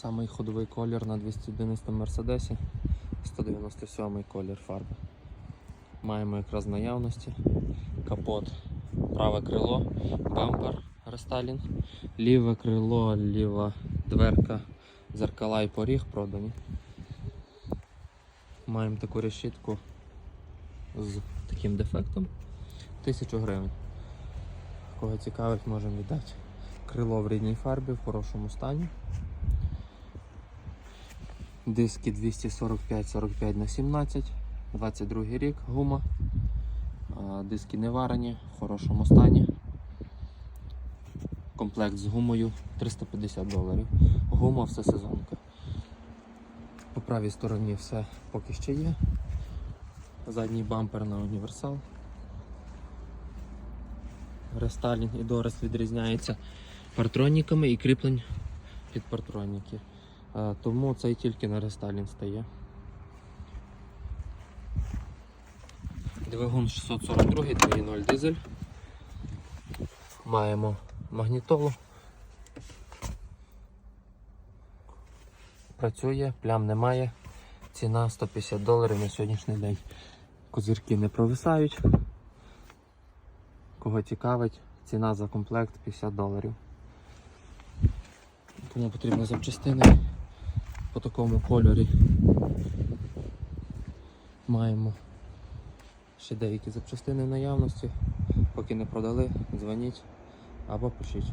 Самий ходовий колір на 211 Мерседесі. 197 колір фарби. Маємо якраз наявності. Капот, праве крило, бампер рестайлінг, ліве крило, ліва дверка, зеркала і поріг продані. Маємо таку решітку з таким дефектом. 1000 гривень. Кого цікавить, можемо віддати. Крило в рідній фарбі в хорошому стані. Диски 245-45 на 17, 22 рік, гума. Диски не варені, в хорошому стані. Комплект з гумою 350 доларів. Гума все сезонка. По правій стороні все поки ще є. Задній бампер на універсал. Рестайлінг і Дорес відрізняється партроніками і кріплень під партроніки. Е, Тому цей тільки на рестайлінг стає. Двигун 642 2.0 дизель. Маємо магнітолу. Працює, плям немає. Ціна 150 доларів на сьогоднішній день. Козирки не провисають. Кого цікавить, ціна за комплект 50 доларів. Кому потрібні запчастини по такому кольорі. Маємо ще деякі запчастини в наявності. Поки не продали, дзвоніть або пишіть.